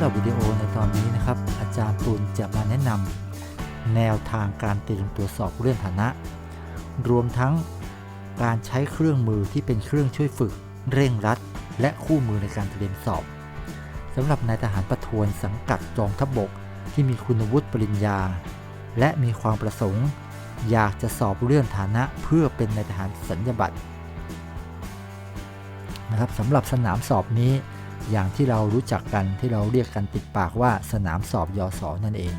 หรับวิดีโอในตอนนี้นะครับ อาจารย์ปุณจะมาแนะนำแนวทางการเตรียมตัวสอบเลื่อนฐานะ รวมทั้งการใช้เครื่องมือที่เป็นเครื่องช่วยฝึก เร่งรัด และคู่มือในการเตรียมสอบสำหรับนายทหารประทวนสังกัดกองทัพบกที่มีคุณวุฒิปริญญา และมีความประสงค์ อยากจะสอบเลื่อนฐานะเพื่อเป็นนายทหารสัญญาบัตรนะครับสำหรับสนามสอบนี้ อย่างที่เรารู้จักกันที่เราเรียกกันติดปากว่าสนามสอบยอสอนั่นเอง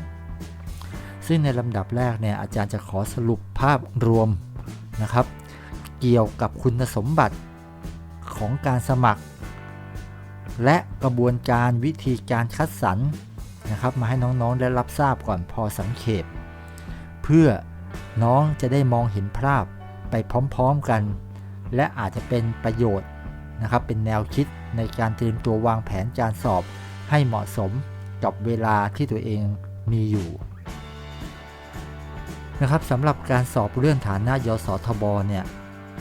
ซึ่งในลำดับแรกเนี่ยอาจารย์จะขอสรุปภาพรวมนะครับ เกี่ยวกับคุณสมบัติของการสมัคร และกระบวนการวิธีการคัดสรรนะครับมาให้น้องๆได้รับทราบก่อนพอสังเขปเพื่อน้องจะได้มองเห็นภาพไปพร้อมๆกัน และอาจจะเป็นประโยชน์นะครับเป็นแนวคิด ในการเตรียมตัววางแผนการสอบให้เหมาะสมกับเวลาที่ตัวเองมีอยู่นะครับสำหรับการสอบเลื่อนฐานะยศทบเนี่ย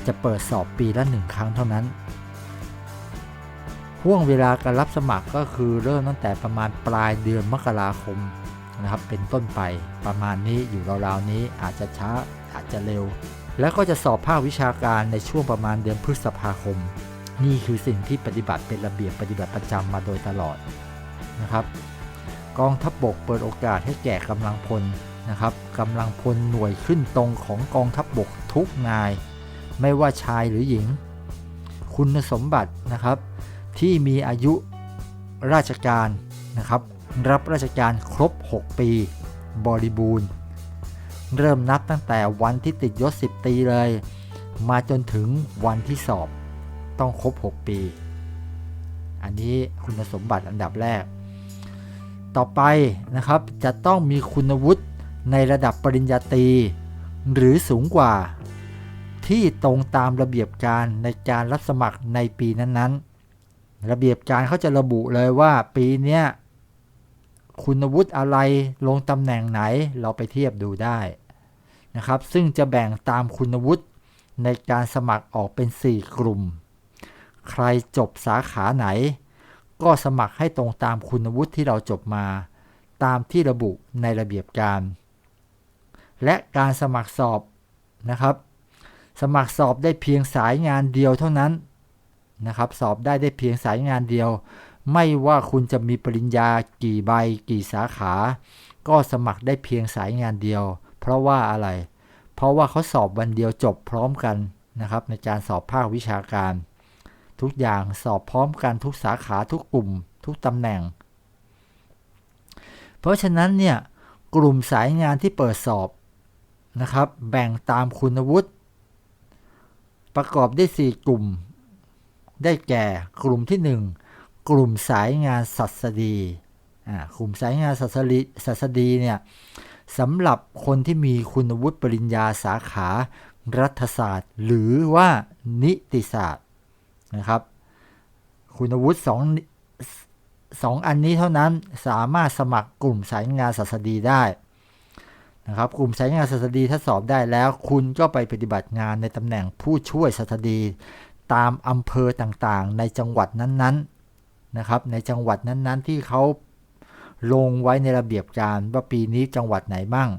จะเปิดสอบปีละหนึ่งครั้งเท่านั้นห่วงเวลาการรับสมัครก็คือเริ่มตั้งแต่ประมาณปลายเดือนมกราคมนะครับเป็นต้นไปประมาณนี้อยู่ราวๆนี้อาจจะช้าอาจจะเร็ว แล้วก็จะสอบภาควิชาการในช่วงประมาณเดือนพฤษภาคม นี่คือสิ่งที่ปฏิบัติเป็นระเบียบปฏิบัติประจำมาโดยตลอดนะครับ กองทัพบบกเปิดโอกาสให้แก่กำลังพลนะครับกำลังพลหน่วยขึ้นตรงของกองทัพบบกทุกนาย ไม่ว่าชายหรือหญิง คุณสมบัตินะครับ ที่มีอายุราชการนะครับ รับราชการครบ 6 ปี บริบูรณ์ เริ่มนับตั้งแต่วันที่ติดยศ 10 ตีเลย มาจนถึงวันที่สอบ ต้องครบ 6 ปี อันนี้คุณสมบัติอันดับแรก ต่อไปนะครับจะต้องมีคุณวุฒิในระดับปริญญาตรี หรือสูงกว่าที่ตรงตามระเบียบการในการรับสมัครในปีนั้นๆ ระเบียบการเขาจะระบุเลยว่าปีนี้คุณวุฒิอะไรลงตำแหน่งไหนเราไปเทียบดูได้นะครับ ซึ่งจะแบ่งตามคุณวุฒิในการสมัครออกเป็น 4 กลุ่ม ใครจบสาขาไหน ก็สมัครให้ตรงตามคุณวุฒิที่เราจบมา ตามที่ระบุในระเบียบการ และการสมัครสอบนะครับ สมัครสอบได้เพียงสายงานเดียวเท่านั้นนะครับ สอบได้ได้เพียงสายงานเดียว ไม่ว่าคุณจะมีปริญญากี่ใบกี่สาขา ก็สมัครได้เพียงสายงานเดียว เพราะว่าอะไร เพราะว่าเขาสอบวันเดียวจบพร้อมกันนะครับ ในการสอบภาควิชาการ ทุกอย่างสอบพร้อมกันทุกสาขาทุกกลุ่ม ทุกตำแหน่ง เพราะฉะนั้นเนี่ยกลุ่มสายงานที่เปิดสอบนะครับ แบ่งตามคุณวุฒิประกอบได้ 4 กลุ่ม ได้แก่กลุ่มที่ 1 กลุ่มสายงานสัสดีกลุ่มสายงานสัสดีสัสดีเนี่ยสำหรับคนที่มีคุณวุฒิปริญญาสาขารัฐศาสตร์ หรือว่านิติศาสตร์ นะครับ คุณวุฒิสองสองอันนี้เท่านั้นสามารถสมัครกลุ่มสายงานศาสดีได้นะครับ กลุ่มสายงานศาสดีถ้าสอบได้แล้ว คุณก็ไปปฏิบัติงานในตำแหน่งผู้ช่วยศาสดีตามอำเภอต่างๆ ในจังหวัดนั้นๆนะครับ ในจังหวัดนั้นๆ ที่เขาลงไว้ในระเบียบการว่าปีนี้จังหวัดไหนบ้าง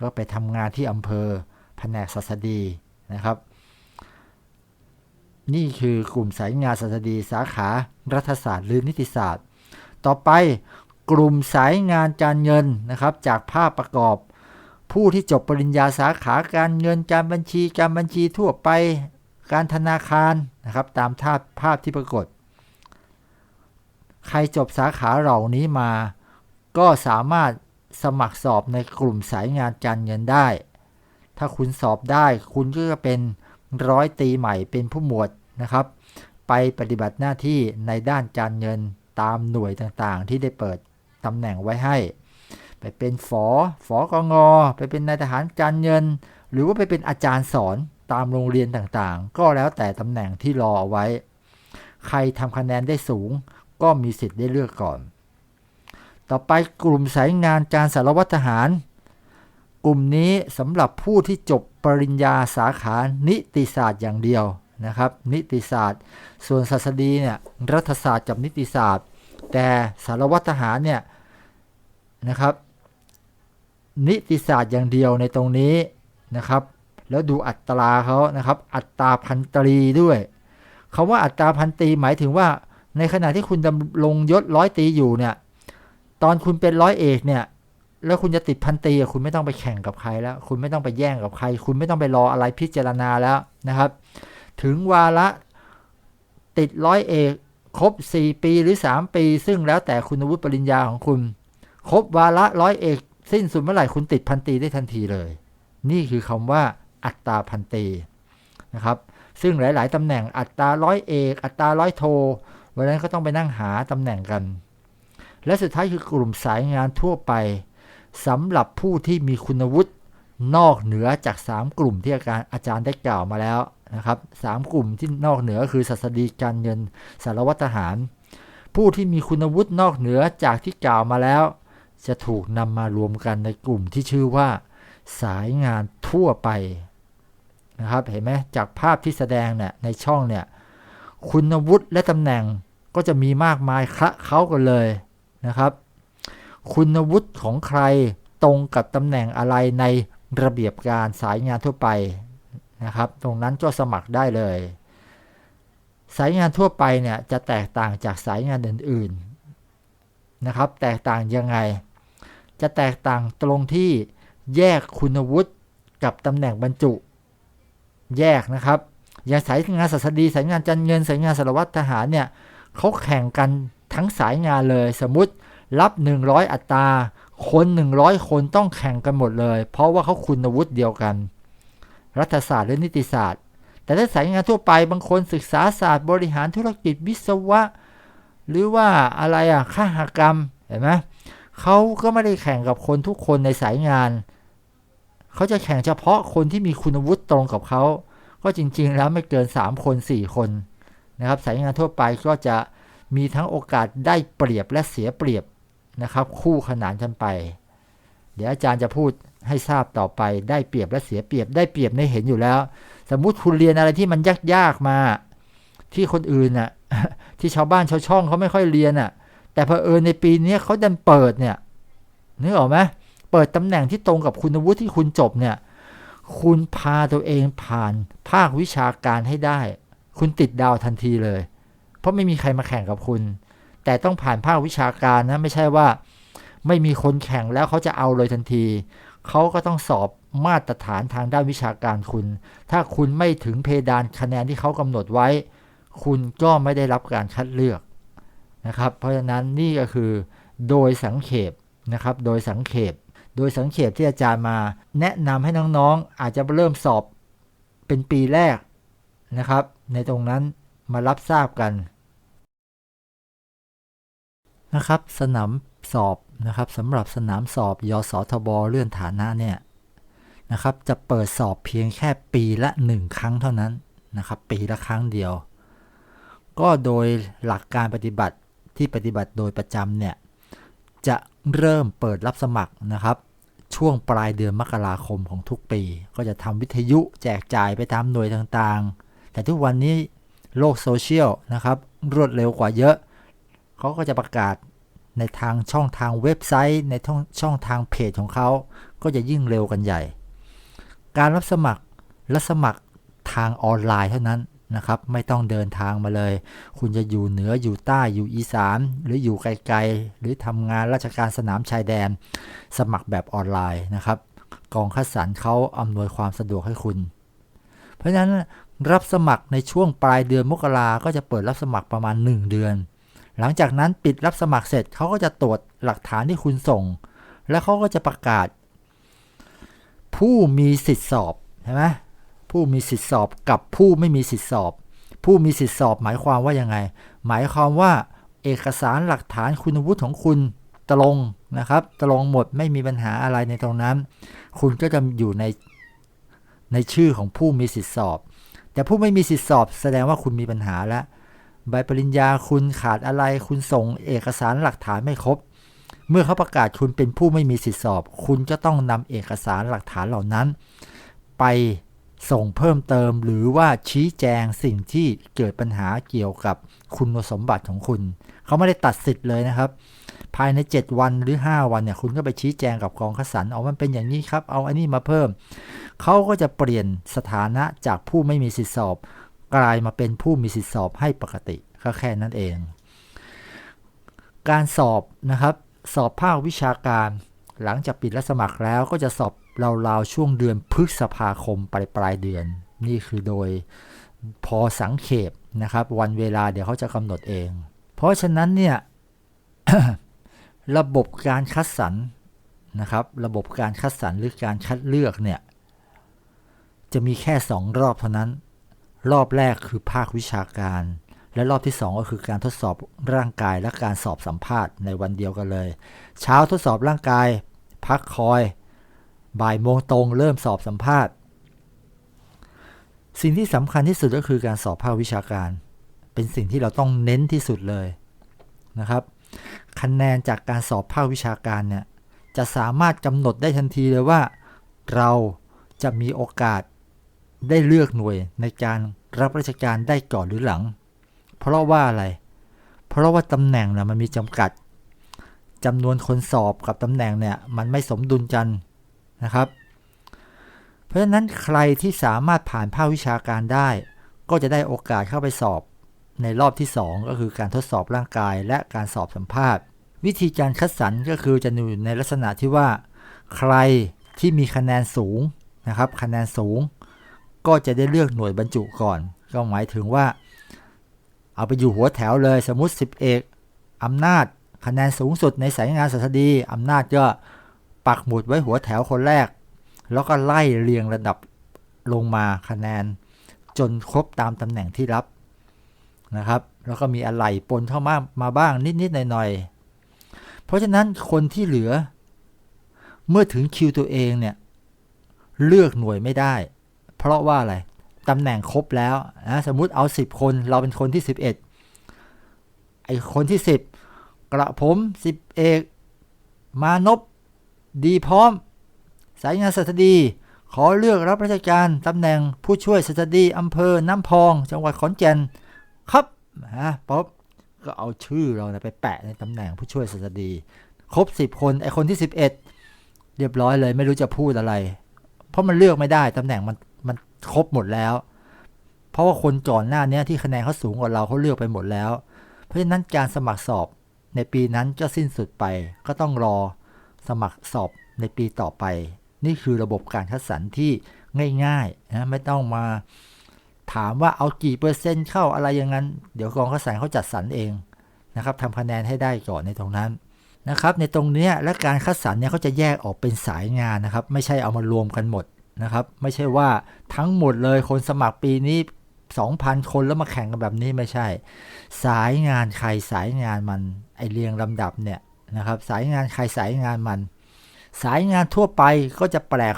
ก็ไปทำงานที่อำเภอแผนกศาสดีนะครับ นี่คือกลุ่มสายงานศาสดีสาขารัฐศาสตร์หรือนิติศาสตร์ ต่อไปกลุ่มสายงานการเงินนะครับ จากภาพประกอบ ผู้ที่จบปริญญาสาขาการเงินการบัญชีการบัญชีทั่วไปการธนาคารนะครับตามภาพภาพที่ปรากฏ ใครจบสาขาเหล่านี้มา ก็สามารถสมัครสอบในกลุ่มสายงานการเงินได้ ถ้าคุณสอบได้คุณก็จะเป็น ร้อยตีใหม่เป็นผู้หมวดนะครับ ไปปฏิบัติหน้าที่ในด้านการเงินตามหน่วยต่างๆ ที่ได้เปิดตำแหน่งไว้ให้ ไปเป็นฝอฝอกงอ ไปเป็นนายทหารการเงิน หรือว่าไปเป็นอาจารย์สอนตามโรงเรียนต่างๆ ก็แล้วแต่ตำแหน่งที่รอเอาไว้ ใครทำคะแนนได้สูง ก็มีสิทธิ์ได้เลือกก่อน ต่อไปกลุ่มสายงานการสารวัตรทหาร กลุ่มนี้สำหรับผู้ที่จบปริญญาสาขานิติศาสตร์อย่างเดียวนะครับ นิติศาสตร์ ส่วนศาสดีเนี่ยรัฐศาสตร์กับนิติศาสตร์ แต่สารวัตรทหารเนี่ยนะครับ นิติศาสตร์อย่างเดียวในตรงนี้นะครับ แล้วดูอัตราเขานะครับ อัตราพันตรีด้วยคาว่าอัตราพันตรีหมายถึงว่าในขณะที่คุณดำรงยศร้อยตรีอยู่เนี่ยตอนคุณเป็นร้อยเอกเนี่ย แล้วคุณจะติดพันตีคุณไม่ต้องไปแข่งกับใครแล้ว คุณไม่ต้องไปแย่งกับใคร คุณไม่ต้องไปรออะไรพิจารณาแล้วนะครับ ถึงวาระติดร้อยเอกครบ 4 ปีหรือ 3 ปี ซึ่งแล้วแต่คุณวุฒิปริญญาของคุณ ครบวาระร้อยเอกสิ้นสุดเมื่อไหร่คุณติดพันตีได้ทันทีเลย นี่คือคำว่าอัตราพันตีนะครับ ซึ่งหลาย ๆตำแหน่งอัตราร้อยเอก อัตราร้อยโทวันนั้นก็ต้องไปนั่งหาตำแหน่งกัน และสุดท้ายคือกลุ่มสายงานทั่วไป สำหรับผู้ที่มีคุณวุฒินอกเหนือจาก 3 กลุ่มที่อาจารย์อาจารย์ได้กล่าวมาแล้วนะครับสามกลุ่มที่นอกเหนือคือศาสดีการเงินสารวัตรทหาร ผู้ที่มีคุณวุฒินอกเหนือจากที่กล่าวมาแล้ว จะถูกนำมารวมกันในกลุ่มที่ชื่อว่า สายงานทั่วไปนะครับเห็นไหมจากภาพที่แสดงเนี่ยในช่องเนี่ยคุณวุฒิและตำแหน่งก็จะมีมากมายคะเขากันเลยนะครับ คุณวุฒิของใครตรงกับตำแหน่งอะไรในระเบียบการสายงานทั่วไปนะครับ ตรงนั้นก็สมัครได้เลย สายงานทั่วไปเนี่ยจะแตกต่างจากสายงานอื่นๆนะครับ แตกต่างยังไง จะแตกต่างตรงที่แยกคุณวุฒิกับตำแหน่งบรรจุ แยกนะครับ อย่างสายงานศาสดีสายงานจันเงินสายงานสารวัตรทหารเนี่ยเขาแข่งกันทั้งสายงานเลยสมมติ รับ 100 อัตรา คน 100 คนต้องแข่งกันหมดเลย เพราะว่าเขาคุณวุฒิเดียวกัน รัฐศาสตร์หรือนิติศาสตร์ แต่ถ้าสายงานทั่วไปบางคนศึกษาศาสตร์บริหารธุรกิจวิศวะ หรือว่าอะไรอะข้าหกรรมเห็นไหมเขาก็ไม่ได้แข่งกับคนทุกคนในสายงาน เขาจะแข่งเฉพาะคนที่มีคุณวุฒิตรงกับเขา ก็จริงๆแล้วไม่เกิน 3 คน 4 คนนะครับสายงานทั่วไปก็จะมีทั้งโอกาสได้เปรียบและเสียเปรียบ นะครับ คู่ขนานกันไป เดี๋ยวอาจารย์จะพูดให้ทราบต่อไปได้เปรียบและเสียเปรียบได้เปรียบในเห็นอยู่แล้ว สมมุติคุณเรียนอะไรที่มันยากๆมา ที่คนอื่นน่ะ ที่ชาวบ้านชาวช่องเขาไม่ค่อยเรียนน่ะ แต่พอเออในปีนี้เขาดันเปิดเนี่ยนึกออกไหมเปิดตำแหน่งที่ตรงกับคุณวุฒิที่คุณจบเนี่ย คุณพาตัวเองผ่านภาควิชาการให้ได้ คุณติดดาวทันทีเลย เพราะไม่มีใครมาแข่งกับคุณ แต่ต้องผ่านภาควิชาการนะไม่ใช่ว่า ไม่มีคนแข่งแล้วเขาจะเอาเลยทันที เขาก็ต้องสอบมาตรฐานทางด้านวิชาการคุณ ถ้าคุณไม่ถึงเพดานคะแนนที่เขากำหนดไว้ คุณก็ไม่ได้รับการคัดเลือกนะครับ เพราะฉะนั้นนี่ก็คือโดยสังเขปนะครับ โดยสังเขปโดยสังเขปที่อาจารย์มา แนะนำให้น้องๆ อาจจะเริ่มสอบเป็นปีแรกนะครับ ในตรงนั้นมารับทราบกัน นะครับ สนามสอบนะครับสำหรับสนามสอบยศทบเลื่อนฐานะเนี่ยนะครับ จะเปิดสอบเพียงแค่ปีละหนึ่งครั้งเท่านั้นนะครับ ปีละครั้งเดียว ก็โดยหลักการปฏิบัติที่ปฏิบัติโดยประจำเนี่ยจะเริ่มเปิดรับสมัครนะครับ ช่วงปลายเดือนมกราคมของทุกปี ก็จะทำวิทยุแจกจ่ายไปตามหน่วยต่างๆ แต่ทุกวันนี้โลกโซเชียลนะครับ รวดเร็วกว่าเยอะ เขาก็จะประกาศในทางช่องทางเว็บไซต์ ในช่องทางเพจของเขา ก็จะยิ่งเร็วกันใหญ่ การรับสมัครและสมัครทางออนไลน์เท่านั้นนะครับ ไม่ต้องเดินทางมาเลย คุณจะอยู่เหนืออยู่ใต้อยู่อีสาน หรืออยู่ไกลๆ หรือทำงานราชการสนามชายแดน สมัครแบบออนไลน์นะครับ กองคัดสรรเขาอำนวยความสะดวกให้คุณ เพราะฉะนั้นรับสมัครในช่วงปลายเดือนมกราก็จะเปิดรับสมัครประมาณ 1 เดือน หลังจากนั้นปิดรับสมัครเสร็จเขาก็จะตรวจหลักฐานที่คุณส่ง แล้วเขาก็จะประกาศ ผู้มีสิทธิสอบใช่ไหมผู้มีสิทธิสอบกับผู้ไม่มีสิทธิสอบ ผู้มีสิทธิสอบหมายความว่ายังไง หมายความว่าเอกสารหลักฐานคุณวุฒิของคุณตรงนะครับ ตรงหมดไม่มีปัญหาอะไรในตรงนั้น คุณก็จะอยู่ในในชื่อของผู้มีสิทธิสอบ แต่ผู้ไม่มีสิทธิสอบแสดงว่าคุณมีปัญหาแล้ว ใบปริญญาคุณขาดอะไร คุณส่งเอกสารหลักฐานไม่ครบ เมื่อเขาประกาศคุณเป็นผู้ไม่มีสิทธิสอบ คุณจะต้องนำเอกสารหลักฐานเหล่านั้น ไปส่งเพิ่มเติมหรือว่าชี้แจงสิ่งที่เกิดปัญหาเกี่ยวกับคุณสมบัติของคุณ เขาไม่ได้ตัดสิทธิ์เลยนะครับ ภายใน 7 วันหรือ 5 วันเนี่ยคุณก็ไปชี้แจงกับกองขสันเอามันเป็นอย่างนี้ครับ เอาอันนี้มาเพิ่ม เขาก็จะเปลี่ยนสถานะจากผู้ไม่มีสิทธิสอบ กลายมาเป็นผู้มีสิทธิสอบให้ปกติก็แค่นั้นเอง การสอบนะครับ สอบภาควิชาการ หลังจากปิดรับสมัครแล้วก็จะสอบราวๆช่วงเดือนพฤษภาคมปลายปลายเดือน นี่คือโดยพอสังเขปนะครับ วันเวลาเดี๋ยวเขาจะกำหนดเอง เพราะฉะนั้นเนี่ยระบบการคัดสรรนะครับ ระบบการคัดสรรหรือการคัดเลือกเนี่ยจะมีแค่ 2 รอบเท่านั้น รอบแรกคือภาควิชาการ และรอบที่ 2 ก็คือการทดสอบร่างกายและการสอบสัมภาษณ์ในวันเดียวกันเลย เช้าทดสอบร่างกาย พักคอย บ่ายโมงตรงเริ่มสอบสัมภาษณ์ สิ่งที่สำคัญที่สุดก็คือการสอบภาควิชาการ เป็นสิ่งที่เราต้องเน้นที่สุดเลยนะครับ คะแนนจากการสอบภาควิชาการเนี่ยจะสามารถกำหนดได้ทันทีเลยว่า เราจะมีโอกาส ได้เลือกหน่วยในการรับราชการได้ก่อนหรือหลัง เพราะว่าอะไร เพราะว่าตำแหน่งนะมันมีจำกัดจำนวนคนสอบกับตำแหน่งเนี่ยมันไม่สมดุลกันนะครับ เพราะฉะนั้นใครที่สามารถผ่านภาควิชาการได้ ก็จะได้โอกาสเข้าไปสอบในรอบที่ 2 ก็คือการทดสอบร่างกายและการสอบสัมภาษณ์ วิธีการคัดสรรก็คือจะอยู่ในลักษณะที่ว่า ใครที่มีคะแนนสูงนะครับ คะแนนสูง ก็จะได้เลือกหน่วยบรรจุก่อน ก็หมายถึงว่า เอาไปอยู่หัวแถวเลยสมมติ 10 เอกอำนาจคะแนนสูงสุดในสายงานสัตดีอำนาจก็ปักหมุดไว้หัวแถวคนแรก แล้วก็ไล่เรียงระดับลงมาคะแนน จนครบตามตำแหน่งที่รับนะครับ แล้วก็มีอะไรปนเข้ามามาบ้างนิด ๆ หน่อย ๆ เพราะฉะนั้นคนที่เหลือ เมื่อถึงคิวตัวเองเนี่ย เลือกหน่วยไม่ได้ เพราะว่าอะไรตำแหน่งครบแล้วนะสมมุติเอา 10 คนเราเป็นคนที่ 11 ไอคนที่ 10 กระผม10เอกมานพดีพร้อม สายงานสัตดี ขอเลือกรับราชการตำแหน่งผู้ช่วยสัตดีอำเภอน้ำพอง จังหวัดขอนแก่นครับฮะป๊อบก็เอาชื่อเราไปแปะในตำแหน่งผู้ช่วยสัตดี ครบ 10 คนไอคนที่ 11 เรียบร้อยเลยไม่รู้จะพูดอะไร เพราะมันเลือกไม่ได้ตำแหน่งมัน มันครบหมดแล้ว เพราะว่าคนก่อนหน้านี้ที่คะแนนเขาสูงกว่าเราเขาเลือกไปหมดแล้ว เพราะฉะนั้นการสมัครสอบในปีนั้นก็สิ้นสุดไป ก็ต้องรอสมัครสอบในปีต่อไป นี่คือระบบการคัดสรรที่ง่ายๆนะไม่ต้องมาถามว่าเอากี่เปอร์เซ็นต์เข้าอะไรอย่างนั้น เดี๋ยวกองคัดสรรเขาจัดสรรเองนะครับทำคะแนนให้ได้ก่อนในตรงนั้นนะครับ ในตรงนี้และการคัดสรรเนี่ยเขาจะแยกออกเป็นสายงานนะครับ ไม่ใช่เอามารวมกันหมด นะครับ ไม่ใช่ว่าทั้งหมดเลยคนสมัครปีนี้ 2,000 คนแล้วมาแข่งกันแบบนี้ไม่ใช่ สายงานใครสายงานมันไอเรียงลำดับเนี่ยนะครับสายงานใครสายงานมัน สายงานทั่วไปก็จะแปลก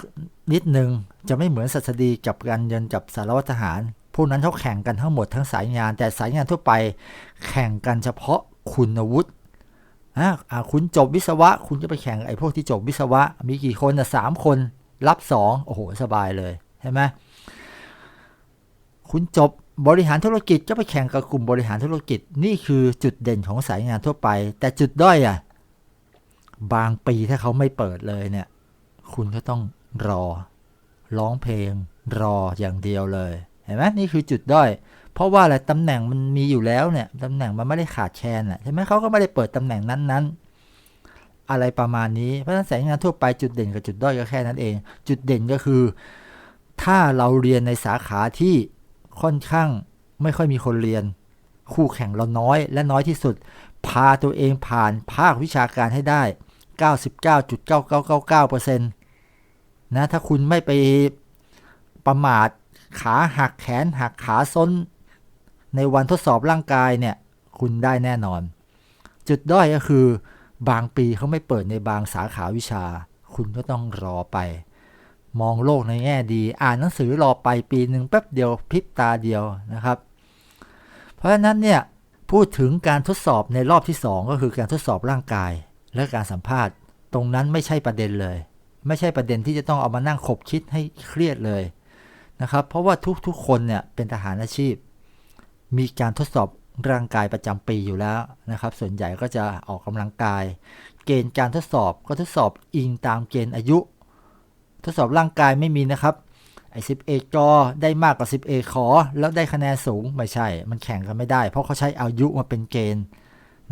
นิดนึง จะไม่เหมือนสัสดีกับการเงินกับสารวัตรทหารพวกนั้นเขาแข่งกันทั้งหมดทั้งสายงาน แต่สายงานทั่วไป แข่งกันเฉพาะคุณวุฒิอ่าคุณจบวิศวะ คุณจะไปแข่งไอ้พวกที่จบวิศวะ มีกี่คนอะสามคน รับสองโอ้โห สบายเลยใช่ไหมคุณจบบริหารธุรกิจจะไปแข่งกับกลุ่มบริหารธุรกิจนี่คือจุดเด่นของสายงานทั่วไป แต่จุดด้อยอะบางปีถ้าเขาไม่เปิดเลยเนี่ย คุณก็ต้องรอ ร้องเพลง รออย่างเดียวเลย เห็นไหมนี่คือจุดด้อย เพราะว่าอะไรตำแหน่งมันมีอยู่แล้วเนี่ยตำแหน่งมันไม่ได้ขาดแคลนอะใช่ไหมเขาก็ไม่ได้เปิดตำแหน่งนั้นๆ อะไรประมาณนี้ เพราะฉะนั้นสายงานทั่วไปจุดเด่นกับจุดด้อยก็แค่นั้นเอง จุดเด่นก็คือ ถ้าเราเรียนในสาขาที่ค่อนข้างไม่ค่อยมีคนเรียน คู่แข่งเราน้อยและน้อยที่สุด พาตัวเองผ่านภาควิชาการให้ได้ 99.9999%นะถ้าคุณไม่ไปประมาทขาหักแขนหักขาซ้น ในวันทดสอบร่างกายเนี่ย คุณได้แน่นอน จุดด้อยก็คือ บางปีเขาไม่เปิดในบางสาขาวิชา คุณก็ต้องรอไป มองโลกในแง่ดี อ่านหนังสือรอไปปีหนึ่งแป๊บเดียวพริบตาเดียวนะครับ เพราะฉะนั้นเนี่ยพูดถึงการทดสอบในรอบที่ 2 ก็คือการทดสอบร่างกายและการสัมภาษณ์ ตรงนั้นไม่ใช่ประเด็นเลย ไม่ใช่ประเด็นที่จะต้องเอามานั่งขบคิดให้เครียดเลยนะครับ เพราะว่าทุกๆคนเนี่ยเป็นทหารอาชีพ มีการทดสอบ ร่างกายประจำปีอยู่แล้วนะครับ ส่วนใหญ่ก็จะออกกำลังกาย เกณฑ์การทดสอบก็ทดสอบอิงตามเกณฑ์อายุ ทดสอบร่างกายไม่มีนะครับไอ้10เอกอได้มากกว่า10เอขอ แล้วได้คะแนนสูงไม่ใช่ มันแข่งกันไม่ได้ เพราะเขาใช้อายุมาเป็นเกณฑ์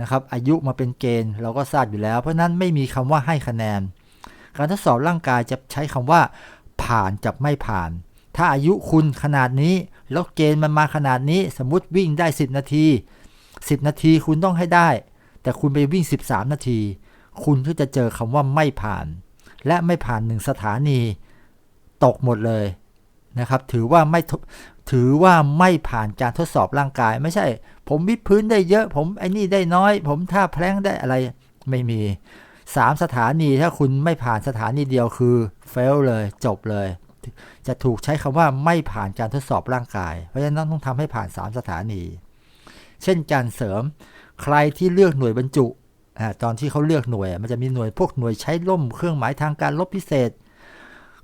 นะครับ อายุมาเป็นเกณฑ์เราก็ทราบอยู่แล้ว เพราะนั้นไม่มีคำว่าให้คะแนน การทดสอบร่างกายจะใช้คำว่า ผ่านกับไม่ผ่าน ถ้าอายุคุณขนาดนี้ แล้วเกณฑ์มันมาขนาดนี้สมมติวิ่งได้ 10 นาที 10 นาทีคุณต้องให้ได้ แต่คุณไปวิ่ง 13 นาที คุณก็จะเจอคำว่าไม่ผ่าน และไม่ผ่านหนึ่งสถานี ตกหมดเลยนะครับ ถือว่าไม่ถือว่าไม่ผ่านการทดสอบร่างกาย ไม่ใช่ ผมวิดพื้นได้เยอะ ผมไอ้นี่ได้น้อย ผมท่าแพลงได้อะไรไม่มี 3 สถานีถ้าคุณไม่ผ่านสถานีเดียวคือ fail เลยจบเลย จะถูกใช้คำว่าไม่ผ่านการทดสอบร่างกาย เพราะฉะนั้นต้องทำให้ผ่าน 3 สถานี เช่นการเสริมใครที่เลือกหน่วยบรรจุตอนที่เขาเลือกหน่วย มันจะมีหน่วยพวกหน่วยใช้ล่มเครื่องหมายทางการลบพิเศษ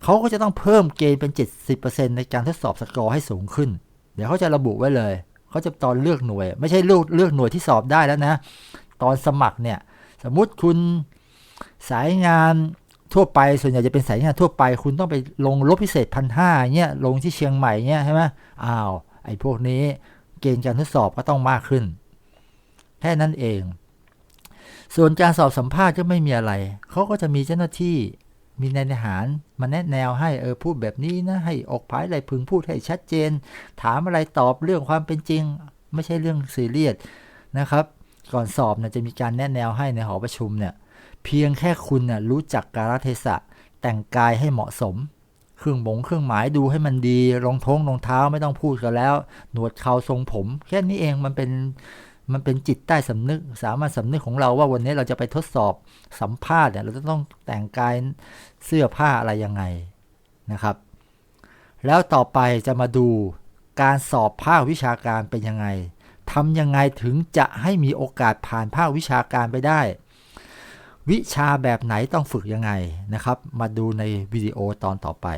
เขาก็จะต้องเพิ่มเกณฑ์เป็น 70%ในการทดสอบสกอร์ให้สูงขึ้น เดี๋ยวเขาจะระบุไว้เลย เขาจะตอนเลือกหน่วย ไม่ใช่เลือกเลือกหน่วยที่สอบได้แล้วนะ ตอนสมัครเนี่ย สมมุติคุณสายงาน ทั่วไปส่วนใหญ่จะเป็นสายงานทั่วไป คุณต้องไปลงลบพิเศษพันห้าเนี่ยลงที่เชียงใหม่เนี่ยใช่ไหมอ้าวไอ้พวกนี้เกณฑ์การทดสอบก็ต้องมากขึ้น แค่นั้นเอง ส่วนการสอบสัมภาษณ์ก็ไม่มีอะไร เขาก็จะมีเจ้าหน้าที่มีนายทหารมาแนะแนวให้เออพูดแบบนี้นะให้ออกภายไรพึงพูดให้ชัดเจน ถามอะไรตอบเรื่องความเป็นจริง ไม่ใช่เรื่องซีเรียสนะครับ ก่อนสอบเนี่ยจะมีการแนะแนวให้ในหอประชุมเนี่ย เพียงแค่คุณน่ะรู้จักกาลเทศะ แต่งกายให้เหมาะสม เครื่องบงเครื่องหมายดูให้มันดีรองท้องรองเท้าไม่ต้องพูดกันแล้ว หนวดเขาทรงผม แค่นี้เองมันเป็นมันเป็นจิตใต้สำนึก สามัญสำนึกของเราว่าวันนี้เราจะไปทดสอบสัมภาษณ์เนี่ยเราจะต้องแต่งกายเสื้อผ้าอะไรยังไงนะครับ แล้วต่อไปจะมาดูการสอบภาควิชาการเป็นยังไงทำยังไงถึงจะให้มีโอกาสผ่านภาควิชาการไปได้ วิชาแบบไหนต้องฝึกยังไงนะครับ มาดูในวิดีโอตอนต่อไป